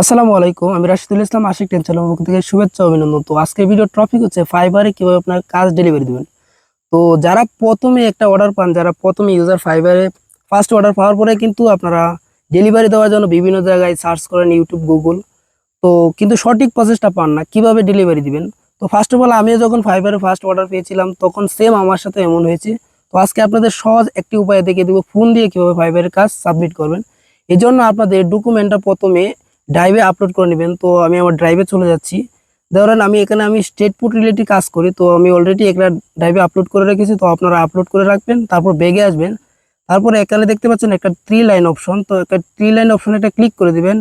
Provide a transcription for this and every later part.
আসসালামু আলাইকুম, আমি রাশিদুল ইসলাম, আশিক টেনশনের পক্ষ থেকে শুভেচ্ছা অভিনন্দন। তো আজকের ভিডিও টপিক হচ্ছে ফাইবারে কীভাবে আপনার কাজ ডেলিভারি দিবেন। তো যারা প্রথমে একটা অর্ডার পান, যারা প্রথমে ইউজার ফাইবারে ফার্স্ট অর্ডার পাওয়ার পরে কিন্তু আপনারা ডেলিভারি দেওয়ার জন্য বিভিন্ন জায়গায় সার্চ করেন ইউটিউব গুগল তো কিন্তু সঠিক প্রসেসটা পান না, কীভাবে ডেলিভারি দিবেন? তো ফার্স্ট অফ অল আমিও যখন ফাইবারে ফার্স্ট অর্ডার পেয়েছিলাম, তখন সেম আমার সাথে এমন হয়েছে। তো আজকে আপনাদের সহজ একটি উপায় দেখিয়ে দেবো ফোন দিয়ে কীভাবে ফাইবারের কাজ সাবমিট করবেন। এই জন্য আপনাদের ডকুমেন্টটা প্রথমে ড্রাইভে আপলোড করে নেবেন। তো আমি আমার ড্রাইভে চলে যাচ্ছি। ধরেন আমি এখানে আমি স্টেট ফুড রিলেটেড কাজ করি, তো আমি অলরেডি একটা ড্রাইভে আপলোড করে রেখেছি, তো আপনারা আপলোড করে রাখবেন, তারপর বেগে আসবেন। তারপরে এখানে দেখতে পাচ্ছেন একটা থ্রি লাইন অপশন তো একটা থ্রি লাইন অপশন একটা ক্লিক করে দিবেন।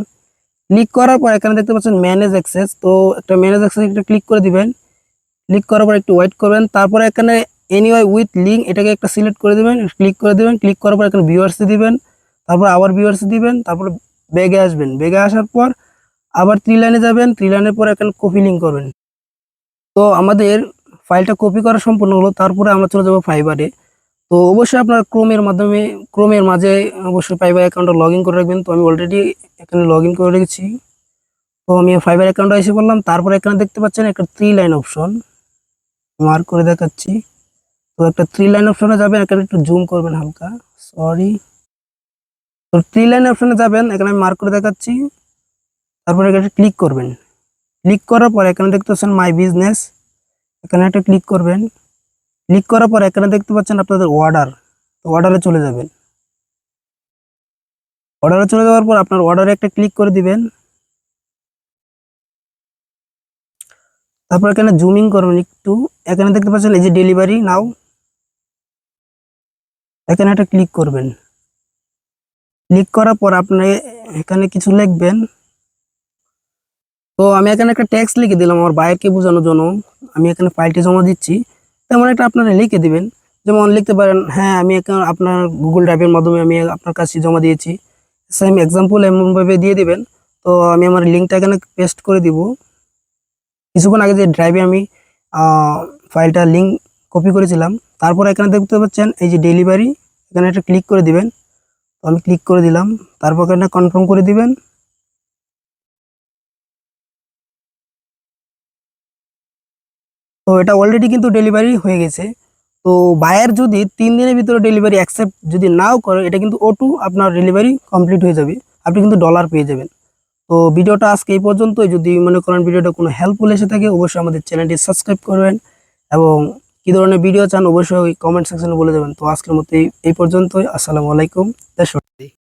ক্লিক করার পর এখানে দেখতে পাচ্ছেন ম্যানেজ অ্যাক্সেস তো একটা ম্যানেজ অ্যাক্সেস একটা ক্লিক করে দিবেন। ক্লিক করার পর একটু ওয়েট করবেন, তারপরে এখানে এনিওয়াই উইথ লিঙ্ক এটাকে একটা সিলেক্ট করে দিবেন ক্লিক করে দিবেন ক্লিক করার পর এখানে ভিউয়ার্সে দিবেন, তারপর আবার ভিউয়ার্সে দিবেন, তারপর বেগে আসবেন। বেগে আসার পর আবার থ্রি লাইনে যাবেন। থ্রি লাইনের পর এখানে কপি লিঙ্ক করবেন। তো আমাদের ফাইলটা কপি করা সম্পূর্ণ হলো। তারপরে আমরা চলে যাব ফাইবারে তো অবশ্যই আপনার ক্রোমের মাধ্যমে ক্রোমের মাঝে অবশ্যই ফাইবার অ্যাকাউন্টটা লগ ইন করে রাখবেন। তো আমি অলরেডি এখানে লগ ইন করে রেখেছি। তো আমি ফাইবার অ্যাকাউন্টে এসে বললাম তারপরে এখানে দেখতে পাচ্ছেন একটা থ্রি লাইন অপশন মার্ক করে দেখাচ্ছি। তো একটা থ্রি লাইন অপশনে যাবেন। এখানে একটু জুম করবেন হালকা। সরি তো থ্রি লাইন অপশনে যাবেন, এখানে আমি মার্ক করে দেখাচ্ছি। তারপরে এখানে ক্লিক করবেন। ক্লিক করার পর এখানে দেখতে পাচ্ছেন মাই বিজনেস এখানে একটা ক্লিক করবেন। ক্লিক করার পর এখানে দেখতে পাচ্ছেন আপনাদের অর্ডার অর্ডারে চলে যাবেন। অর্ডারে চলে যাওয়ার পর আপনার অর্ডারে একটা ক্লিক করে দিবেন। তারপর এখানে জুমিং করবেন একটু। এখানে দেখতে পাচ্ছেন এই যে ডেলিভারি নাও এখানে একটা ক্লিক করবেন। ক্লিক করার পর আপনি এখানে কিছু লিখবেন। তো আমি এখানে একটা ট্যাক্স লিখে দিলাম আমার বাইরকে বোঝানোর জন্য। আমি এখানে ফাইলটি জমা দিচ্ছি। তেমন একটা আপনারা লিখে দিবেন। যেমন লিখতে পারেন হ্যাঁ আমি এখানে আপনার গুগল ড্রাইভের মাধ্যমে আমি আপনার কাছে জমা দিয়েছি। সেম এক্সাম্পল এমনভাবে দিয়ে দিবেন। তো আমি আমার লিঙ্কটা এখানে পেস্ট করে দিব। কিছুক্ষণ আগে যে ড্রাইভে আমি ফাইলটা লিঙ্ক কপি করেছিলাম, তারপর এখানে দেখতে পাচ্ছেন এই যে ডেলিভারি এখানে একটা ক্লিক করে দিবেন। তো আমি ক্লিক করে দিলাম। তারপর এখানে কনফার্ম করে দিবেন। তো এটা অলরেডি কিন্তু ডেলিভারি হয়ে গেছে। তো বায়ার যদি তিন দিনের ভিতরে ডেলিভারি অ্যাকসেপ্ট যদি নাও করে, এটা কিন্তু ওটু আপনার ডেলিভারি কমপ্লিট হয়ে যাবে। আপনি কিন্তু ডলার পেয়ে যাবেন। তো ভিডিওটা আজকে এই পর্যন্তই। যদি মনে করেন ভিডিওটা কোনো হেল্পফুল এসে থাকে, অবশ্যই আমাদের চ্যানেলটি সাবস্ক্রাইব করবেন এবং কী ধরনের ভিডিও চান অবশ্যই কমেন্ট সেকশনে বলে দেবেন। তো আজকের মতো এই- পর্যন্তই। আসসালামু আলাইকুম। দেশ